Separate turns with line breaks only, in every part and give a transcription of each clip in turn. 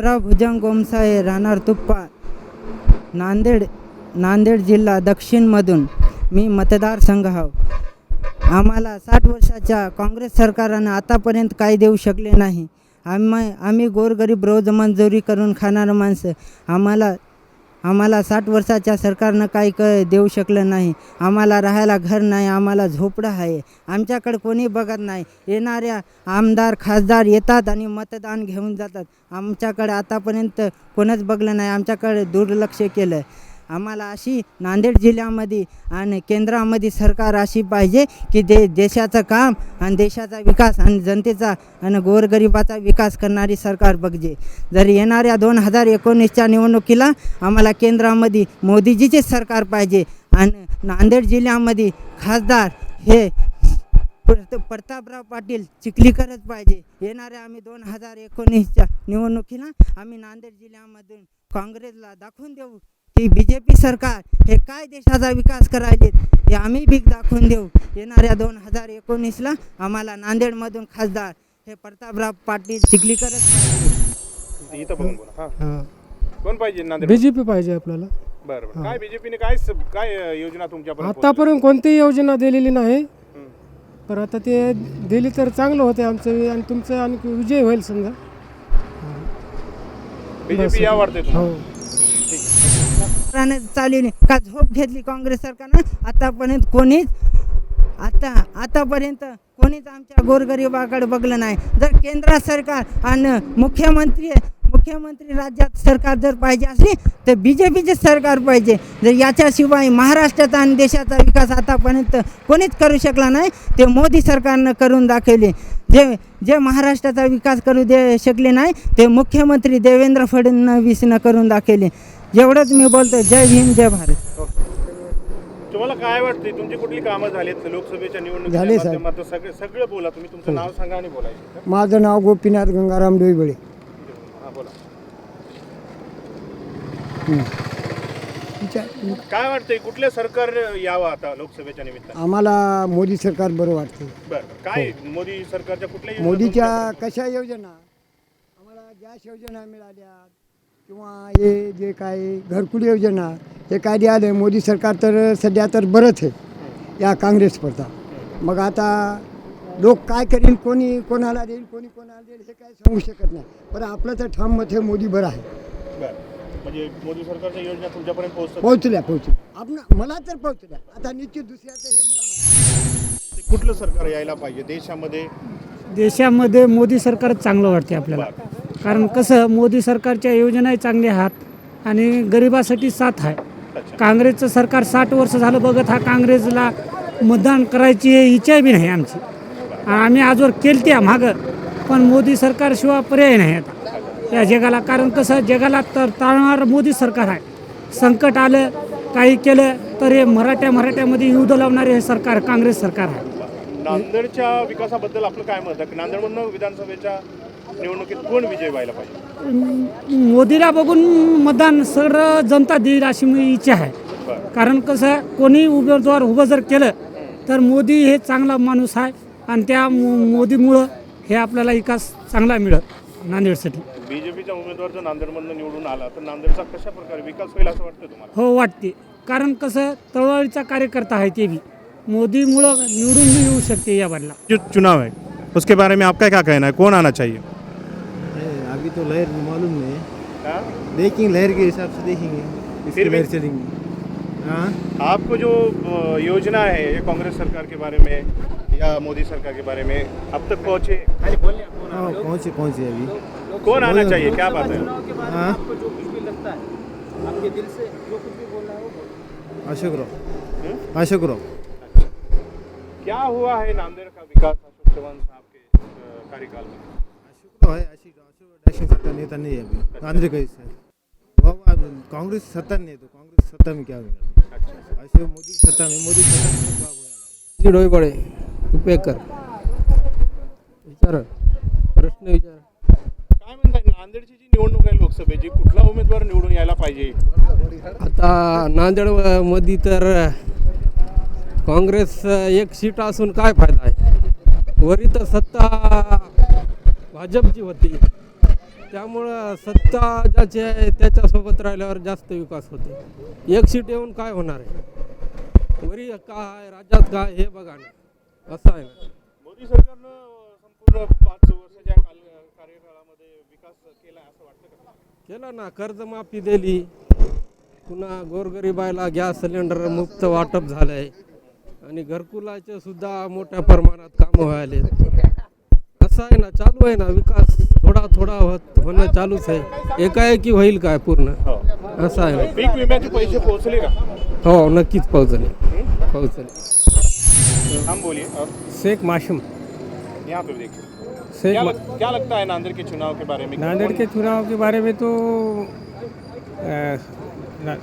भीमराव भुजंग गोमसाळे राहणार तुप्पा नांदेड नांदेड जिल्हा दक्षिणमधून मी मतदारसंघ आहो. आम्हाला साठ वर्षाच्या काँग्रेस सरकारनं आतापर्यंत काही देऊ शकले नाही. आम्ही आम्ही गोरगरीब रोज मंजुरी करून खाणारं माणसं. आम्हाला आम्हाला साठ वर्षाच्या सरकारनं काही क देऊ शकलं नाही. आम्हाला राहायला घर नाही आम्हाला झोपडं आहे. आमच्याकडे कोणी बघत नाही. येणाऱ्या आमदार खासदार येतात आणि मतदान घेऊन जातात. आमच्याकडे आतापर्यंत कोणच बघलं नाही. आमच्याकडे दुर्लक्ष केलं. आम्हाला अशी नांदेड जिल्ह्यामध्ये आणि केंद्रामध्ये सरकार अशी पाहिजे की दे देशाचं काम आणि देशाचा विकास आणि जनतेचा आणि गोरगरिबाचा विकास करणारी सरकार बघजे. जर येणाऱ्या दोन हजार एकोणीसच्या निवडणुकीला आम्हाला केंद्रामध्ये मोदीजीचेच सरकार पाहिजे आणि नांदेड जिल्ह्यामध्ये खासदार हे प्रत- प्रतापराव पाटील चिखलीकरच पाहिजे. येणाऱ्या आम्ही दोन हजार एकोणीसच्या निवडणुकीला आम्ही नांदेड जिल्ह्यामधून काँग्रेसला दाखवून देऊ. की बी जे पी सरकार हे काय देशाचा विकास करायले हे आम्ही बी दाखवून देऊ. येणाऱ्या दोन हजार एकोणीसला आम्हाला नांदेडमधून खासदार हे प्रतापराव पाटील चिखलीकरच पाहिजे
इथं बघून बोला. हा.
हां.
कोण पाहिजे नांदेड
बीजेपी पाहिजे आपल्याला.
बरं बरं. काय बीजेपीने काय स- काय अं, योजना तुमच्यापर्यंत
आतापर्यंत कोणतीही योजना दिलेली नाही.
हं.
पण आता ते दिली तर चांगलं होते आमचं. आणि तुमचं आणखी विजय होईल समजा.
बीजेपी या वाटते तुम्हाला?
हो.
सरकारने चालवली का झोप घेतली काँग्रेस सरकारनं? आतापर्यंत कोणीच आता आतापर्यंत कोणीच आमच्या गोरगरिबाकडे बघलं नाही. जर केंद्र सरकार आणि मुख्यमंत्री मुख्यमंत्री राज्यात सरकार जर पाहिजे असली तर बी जे पीचे सरकार पाहिजे. जर याच्याशिवाय महाराष्ट्राचा आणि देशाचा विकास आतापर्यंत कोणीच करू शकला नाही ते मोदी सरकारनं करून दाखवले. जे जे महाराष्ट्राचा विकास करू दे शकले नाही ते मुख्यमंत्री देवेंद्र फडणवीसनं करून दाखवले. एवढंच मी बोलतो जय भीम जय भारत.
तुम्हाला काय वाटते तुमची कुठली कामं झालीत? लोकसभेच्या निवडणुकीच्या
झाले, साहेब.
माध्यमातून सगळे सगळं बोला तुम्ही. तुमचं नाव सांगा आणि बोलायचं
माझं नाव गोपीनाथ गंगाराम डोईबळे.
हा बोला.
विचार-
काय वाटतंय? कुठलं सरकार यावं आता लोकसभेच्या निमित्तानं?
आम्हाला मोदी सरकार बरं वाटते
बरं. काय मोदी सरकारच्या कुठल्या योजना
मोदीच्या कशा योजना? आम्हाला गॅस योजना मिळाल्या किंवा हे जे काय घरकुल योजना हे काय द्यायला मोदी सरकार तर सध्या तर बरंच आहे या काँग्रेसपरता मग आता लोक काय करील कोणी कोणाला देईल कोणी कोणाला देईल हे काय सांगू शकत नाही. पण आपलं तर ठाम मत हे मोदी बरं आहे.
म्हणजे मोदी सरकारच्या योजना तुमच्यापर्यंत पोहोचतात?
पोहोचल्या पोहोचल्या. आपण मला तर पोहोचल्या. आता निश्चित दुसऱ्याचं हे मला
कुठलं सरकार यायला पाहिजे देशामध्ये?
देशामध्ये मोदी सरकारच चांगलं वाटते आपल्याला. कारण कसं मोदी सरकारच्या योजनाही चांगल्या आहात आणि गरिबासाठी साथ आहे. काँग्रेसचं सरकार साठ वर्ष झालं बघत हा काँग्रेसला मतदान करायची इच्छा बी नाही आमची. आम्ही आजवर केलती मागं पण मोदी सरकारशिवाय पर्याय नाही आता. या जगाला कारण कसं जगाला तर ताळणार मोदी सरकार आहे. संकट आलं काही केलं तर हे मराठ्या मराठ्यामध्ये युद्ध लावणारे हे सरकार काँग्रेस सरकार आहे.
नांदेडच्या विकासाबद्दल आपलं काय मत आहे? नांदेडमधनं विधानसभेच्या निवडणुकीत कोण विजय व्हायला पाहिजे?
मोदीला बघून मतदान सर्व जनता देईल अशी मी इच्छा आहे. कारण कसं कोणी उमेदवार उभं जर केलं तर मोदी हे चांगला माणूस आहे आणि त्या मो- मोदीमुळं हे आपल्याला विकास चांगला मिळत नांदेडसाठी.
बीजेपीचा उमेदवार जर नांदेडमधनं निवडून आला तर नांदेडचा कशा प्रकारे विकास होईल असं वाटतं तुम्हाला?
हो वाटते. कारण कसं तळवाळीचा कार्यकर्ता आहे ते बी. मोदीमुळं निवडून बी येऊ शकते या बाजूला
जो चुनाव है उसके बारे में आपका क्या कहना है? कौन आना चाहिए?
अभी तो लहर मालूम नहीं है। देखेंगे लहर के हिसाब से देखेंगे इसकी
फिर
लहर चलेंगे। हाँ?
आपको जो योजना है ये कांग्रेस सरकार के बारे में या मोदी सरकार के बारे में अब तक पहुँचे?
हाँ पहुँचे पहुँचे अभी।
कौन आना चाहिए? क्या बात है?
हाँ? अशोक राव। अशोक राव।
क्या हुआ है नांदेड़ का विकास अशोक चौहान साहब के कार्यकाल में?
अशोक राव है डायरेक्शन सरकार नेता नहीं है अभी आंध्र का हिस्सा है वो अब कांग्रेस सत्ता नहीं है तो कांग्रेस सत्ता में क्या होगा अशोक मोदी सत्ता में मोदी सत्ता में
डोईबळे तुपेकर विचार प्रश्न विचार
काय म्हणताय नांदेडची जी निवडणूक आहे लोकसभेची कुठला उमेदवार निवडून यायला पाहिजे?
आता नांदेडमध्ये तर काँग्रेस एक सीट असून काय फायदा आहे? वरी तर सत्ता भाजपची होती. त्यामुळं सत्ता ज्याची आहे त्याच्यासोबत राहिल्यावर जास्त विकास होते. एक सीट येऊन काय होणार आहे? वरी काय राज्यात काय हे बघा ना. असं आहे ना.
मोदी सरकारनं संपूर्ण पाच वर्षाच्या काल कार्यकाळामध्ये विकास केला असं वाटतं
केलं ना. कर्जमाफी दिली. पुन्हा गोरगरिबायला गॅस सिलेंडर मुक्त वाटप झालंय. आणि घरकुलाचे सुद्धा मोठ्या प्रमाणात कामं व्हायले असं आहे ना चालू आहे ना विकास थोडा थोडा होत होणं चालूच आहे. एकाएकी होईल काय पूर्ण?
हो.
असं आहे ना.
पीक विम्याचे पैसे पोहोचले का?
हो नक्कीच पोहोचले. पोहोचले.
हम बोलिए
शेख माशूम.
यहाँ पे देखिए.
शेख
क्या, लग, क्या लगता है नांदेड़ के चुनाव के बारे में?
नांदेड़ के चुनाव के बारे में तो अ, ना,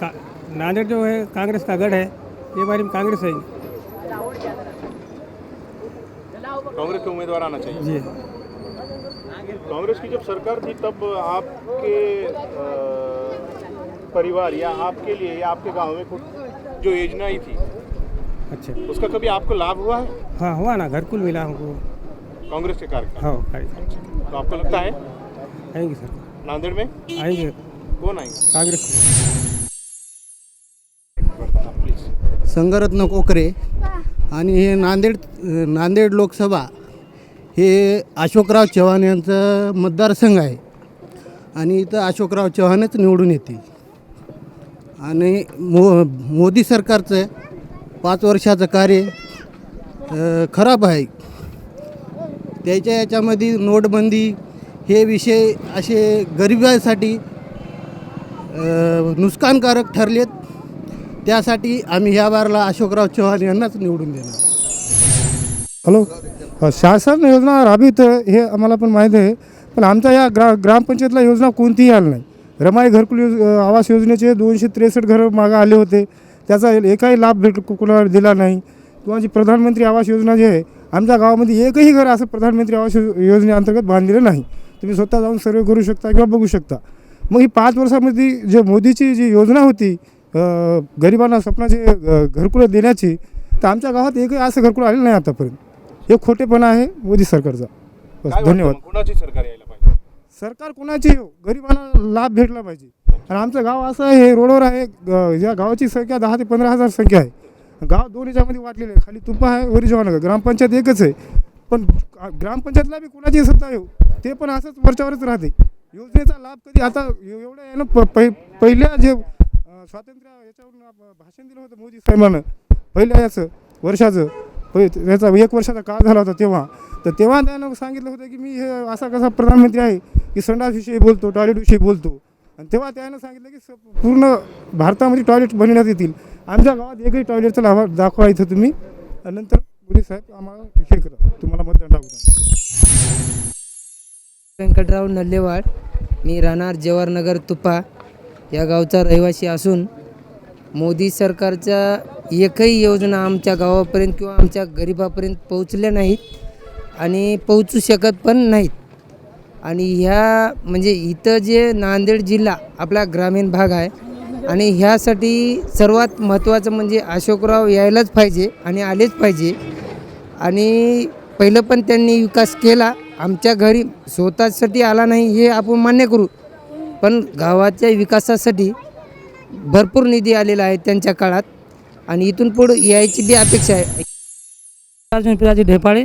का, नांदेड़ जो है कांग्रेस का गढ़ है ये बारे में कांग्रेस है
कांग्रेस के उम्मीदवार आना चाहिए।
जी।
कांग्रेस की जब सरकार थी तब आपके परिवार या आपके लिए या आपके गाँव में कुछ जो योजनाएँ थी
अच्छा।
उसका कभी आपको लाभ हुआ है?
हाँ हुआ ना घरकुल मिला हमको।
कांग्रेस के कार्यकाल
हाँ आएँगे
तो आपको लगता है?
सर।
नांदेड़ में?
आएँगे।
कौन आएँगे?
कांग्रेस।
संगरत्न कोकरे आणि हे नांदेड नांदेड लोकसभा हे अशोकराव चव्हाण यांचं मतदारसंघ आहे. आणि इथं अशोकराव चव्हाणच निवडून येतील. आणि मो मोदी सरकारचं पाच वर्षाचं कार्य खराब आहे. त्याच्या याच्यामध्ये नोटबंदी हे विषय असे गरिबांसाठी नुकसानकारक ठरलेत. त्यासाठी आम्ही ह्या बारला अशोकराव चव्हाण यांनाच निवडून देणार.
हॅलो? शासन योजना राबवित हे आम्हाला पण माहीत आहे. पण आमच्या या ग्रा ग्रामपंचायतला योजना कोणतीही आली नाही. रमाई घरकुल योज आवास योजनेचे दोनशे त्रेसष्ट घरं मागं आले होते. त्याचा एकाही लाभ भेट कुणाला दिला नाही. किंवा जी प्रधानमंत्री आवास योजना जी आहे आमच्या गावामध्ये एकही घर असं प्रधानमंत्री आवास योजनेअंतर्गत बांधलेलं नाही. तुम्ही स्वतः जाऊन सर्वे करू शकता किंवा बघू शकता. मग ही पाच वर्षामध्ये जे मोदीची जी योजना होती गरिबांना स्वप्नाचे घरकुलं देण्याची तर आमच्या गावात एकही असं घरकुल आलेलं नाही आतापर्यंत. हे खोटेपणा आहे मोदी सरकारचा. बस धन्यवाद?
कुणाची सरकार यायला पाहिजे?
सरकार कोणाची? हो गरिबांना लाभ भेटला पाहिजे. आणि आमचं गाव असं आहे हे रोडवर आहे ग- या गावाची संख्या दहा ते पंधरा हजार संख्या आहे. गाव दोन याच्यामध्ये वाटलेलं आहे. खाली तुपा आहे वरी जवानगर ग्रामपंचायत एकच आहे. पण ग्रामपंचायतला बी कुणाची सत्ता येऊ? ते पण असंच वरच्यावरच राहते. योजनेचा लाभ कधी आता एव- एवढं आहे ना प- पहि- पहिल्या जे स्वातंत्र्य याच्यावरून भाषण दिलं होतं मोदी साहेबानं. पहिल्या याचं वर्षाचं. पहि- याचा एक वर्षाचा काळ झाला होता तेव्हा. तर तेव्हा त्यानं सांगितलं होतं की मी हे असा कसा प्रधानमंत्री आहे की संडासविषयी बोलतो टॉयलेटविषयी बोलतो. आणि तेव्हा त्यानं सांगितलं की स- पूर्ण भारतामध्ये टॉयलेट बनवण्यात येतील. आमच्या गावात एकही टॉयलेटचा लाभा दाखवा इथं तुम्ही. नंतर मोदी साहेब आम्हाला हे करा. तुम्हाला मतदान टाकू
व्यंकटराव नल्लेवाड मी राहणार जवाहरनगर तुपा. या गावचा रहिवासी असून मोदी सरकारच्या एकही योजना आमच्या गावापर्यंत किंवा आमच्या गरिबापर्यंत पोहोचल्या नाहीत आणि पोहोचू शकत पण नाहीत. आणि ह्या म्हणजे इथं जे नांदेड जिल्हा आपला ग्रामीण भाग आहे आणि ह्यासाठी सर्वात महत्त्वाचं म्हणजे अशोकराव यायलाच पाहिजे आणि आलेच पाहिजे. आणि पहिलं पण त्यांनी विकास केला. आमच्या घरी स्वतःसाठी आला नाही हे आपण मान्य करू. पण गावाच्या विकासासाठी भरपूर निधी आलेला आहे त्यांच्या काळात. आणि इथून पुढं यायची बी अपेक्षा आहे.
अर्जुन पिराजी ढेपाळे.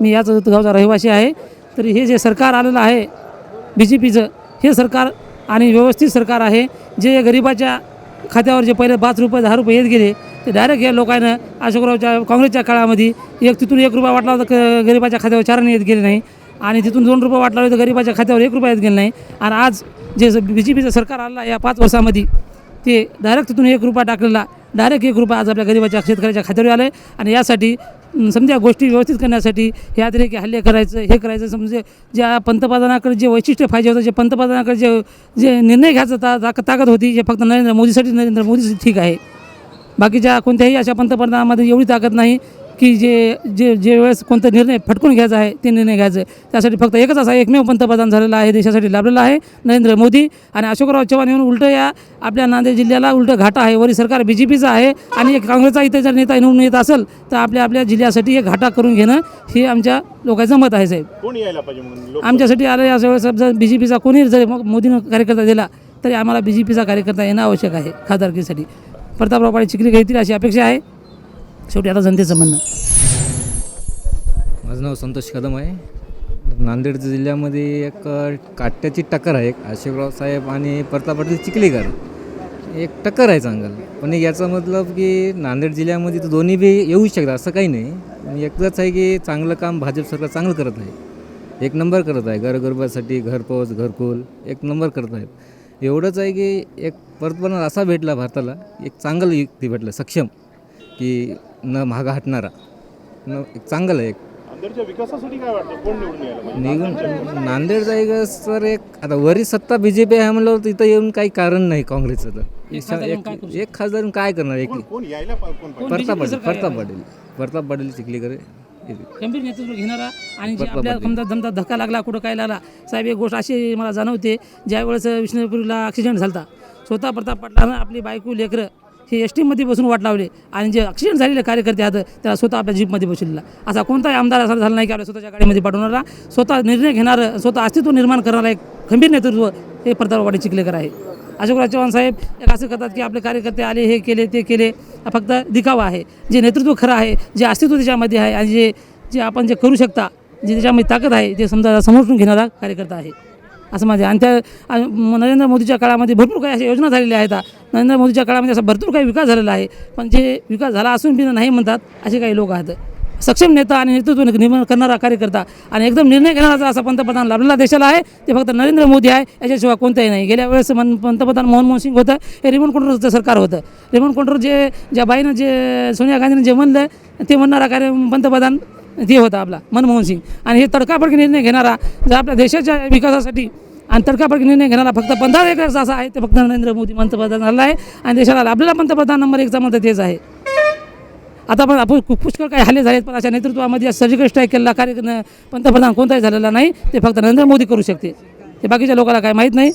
मी याच गावचा रहिवासी आहे. तर हे जे सरकार आलेलं आहे बी जे पीचं हे सरकार आणि व्यवस्थित सरकार आहे. जे गरिबाच्या खात्यावर जे पहिले पाच रुपये दहा रुपये येत गेले ते डायरेक्ट या लोकांना अशोकरावच्या काँग्रेसच्या काळामध्ये एक तिथून एक रुपया वाटला होता क- गरिबाच्या खात्यावर चारणी येत गेले नाही. आणि तिथून दोन रुपये वाटला होता गरिबाच्या खात्यावर एक रुपया येत गेले नाही. आणि आज जे बी जे पीचं सरकार आलं या पाच वर्षामध्ये ते डायरेक्ट तिथून एक रुपया टाकलेला डायरेक्ट एक रुपया आज आपल्या गरिबाच्या शेतकऱ्याच्या खात्यावर आलं आहे आणि यासाठी समजा गोष्टी व्यवस्थित करण्यासाठी हे अतिरेकी हल्ले करायचं हे करायचं समजे ज्या पंतप्रधानाकडे जे वैशिष्ट्य पाहिजे होतं जे पंतप्रधानाकडे जे जे निर्णय घ्यायचा ता ताक- ताकद होती जे फक्त नरेंद्र मोदीसाठी नरेंद्र मोदीसाठी ठीक आहे. बाकीच्या कोणत्याही अशा पंतप्रधानामध्ये एवढी ताकद नाही की जे जे जे वेळेस कोणता निर्णय फटकून घ्यायचा आहे ते निर्णय घ्यायचं आहे. त्यासाठी फक्त एकच असा एकमेव पंतप्रधान झालेला आहे देशासाठी लाभलेला आहे नरेंद्र मोदी. आणि अशोकराव चव्हाण येऊन उलटं या आपल्या नांदेड जिल्ह्याला उलटं घाटा आहे. वरी सरकार बी जे पीचं आहे आणि एक काँग्रेसचा इथे जर नेता निवडून येत असेल तर आपल्या आपल्या जिल्ह्यासाठी एक घाटा करून घेणं हे आमच्या लोकांचं मत आहे साहेब.
कोण यायला पाहिजे म्हणून? लोक?
आमच्यासाठी आलं या वेळेस जर बी जे पीचा कोणी जर मग मोदीनं कार्यकर्ता दिला तरी आम्हाला बी जे पीचा कार्यकर्ता येणं आवश्यक आहे खासदारकीसाठी. प्रतापराव पाटील चिखली घेतील अशी अपेक्षा आहे. शेवटी आता जनतेचं म्हणणं.
माझं नाव संतोष कदम आहे. नांदेड जिल्ह्यामध्ये एक काट्याची टक्कर आहे. एक अशोकराव साहेब आणि प्रताप पाटील चिखलीकर. एक टक्कर आहे चांगलं. पण याचा मतलब की नांदेड जिल्ह्यामध्ये तर दोन्ही बी येऊ शकतात असं काही नाही. एकदाच आहे की चांगलं काम भाजप सरकार चांगलं करत आहे. एक नंबर करत आहे. घरगरबासाठी घरपोच घरकुल एक नंबर करत आहेत. एवढंच आहे की एक परतपणा असा भेटला भारताला एक चांगलं युक्ती भेटलं सक्षम की न मागा हटणारा. न एक चांगलं आहे एक.
नांदेडच्या विकासासाठी काय वाटतं? कोण निवडून यायला पाहिजे?
निघून नांदेड जायगा तर एक आता वरी सत्ता बी जे पी आहे म्हणल्यावर तिथं येऊन काही कारण नाही काँग्रेसचं तर. एक- एक खासदार काय करणार? एक
कोण कोण यायला पा- कोण पाहिजे?
प्रताप पाटील प्रताप पाटील. प्रताप पाटील चिखलीकर.
गंभीर नेतृत्व घेणारा आणि जे आपल्या. समजा समजा धक्का लागला कुठं काय लागला साहेब एक गोष्ट अशी मला जाणवते ज्यावेळेस विष्णुपुरीला ॲक्सिडेंट झाला स्वतः प्रताप पाटलानं आपली बायको लेकरं हे एस टीमध्ये बसून वाट लावले आणि जे ॲक्सिडेंट झालेले कार्यकर्ते आहेत त्याला स्वतः आपल्या जीपमध्ये बसलेला असा कोणताही आमदार असा झाला नाही की आपल्या स्वतःच्या गाडीमध्ये पाठवणारा. स्वतः निर्णय घेणारं स्वतः अस्तित्व निर्माण करणारा एक खंबीर नेतृत्व हे प्रताप पाटील चिखलेकर आहे. अशोकराव चव्हाण साहेब एक असं करतात की आपले कार्यकर्ते आले हे केले ते केले. फक्त दिखावा आहे. जे नेतृत्व खरं आहे जे अस्तित्व त्याच्यामध्ये आहे आणि जे जे आपण जे करू शकता जे त्याच्यामध्ये ताकद आहे ते समजा समजून घेणारा कार्यकर्ता आहे. असं माझे आणि त्या नरेंद्र मोदीच्या काळामध्ये भरपूर काही अशा योजना झालेल्या आहेत. नरेंद्र मोदीच्या काळामध्ये असा भरपूर काही विकास झालेला आहे. पण जे विकास झाला असून बी नाही म्हणतात असे काही लोक आहेत. सक्षम नेता आणि नेतृत्व निर्माण करणारा कार्यकर्ता आणि एकदम निर्णय घेणारा असा पंतप्रधान लाभलेला देशाला आहे. ते फक्त नरेंद्र मोदी आहे याच्याशिवाय कोणताही नाही. गेल्या वेळेस मन पंतप्रधान मनमोहन सिंग होतं हे रिमोट कंट्रोलचं सरकार होतं. रिमोट कंट्रोल जे ज्या बाईनं जे सोनिया गांधीनं जे म्हणलं ते म्हणणारा कार्य पंतप्रधान ते होता आपला मनमोहन सिंग. आणि हे तडकाफडकी निर्णय घेणारा जर आपल्या देशाच्या विकासासाठी आणि तडकाफडकी निर्णय घेणारा फक्त पंधरा एकच असा आहे ते फक्त नरेंद्र मोदी पंतप्रधान झाला आहे. आणि देशाला आपल्याला पंतप्रधान नंबर एकचा म्हणतं तेच आहे. आता पण आपण पुष्कळ काही हल्ले झालेत पण अशा नेतृत्वामध्ये सर्जिकल स्ट्राईक केलेला कार्य पंतप्रधान कोणताही झालेला नाही ते फक्त नरेंद्र मोदी करू शकते. ते बाकीच्या लोकांना काय माहीत नाही.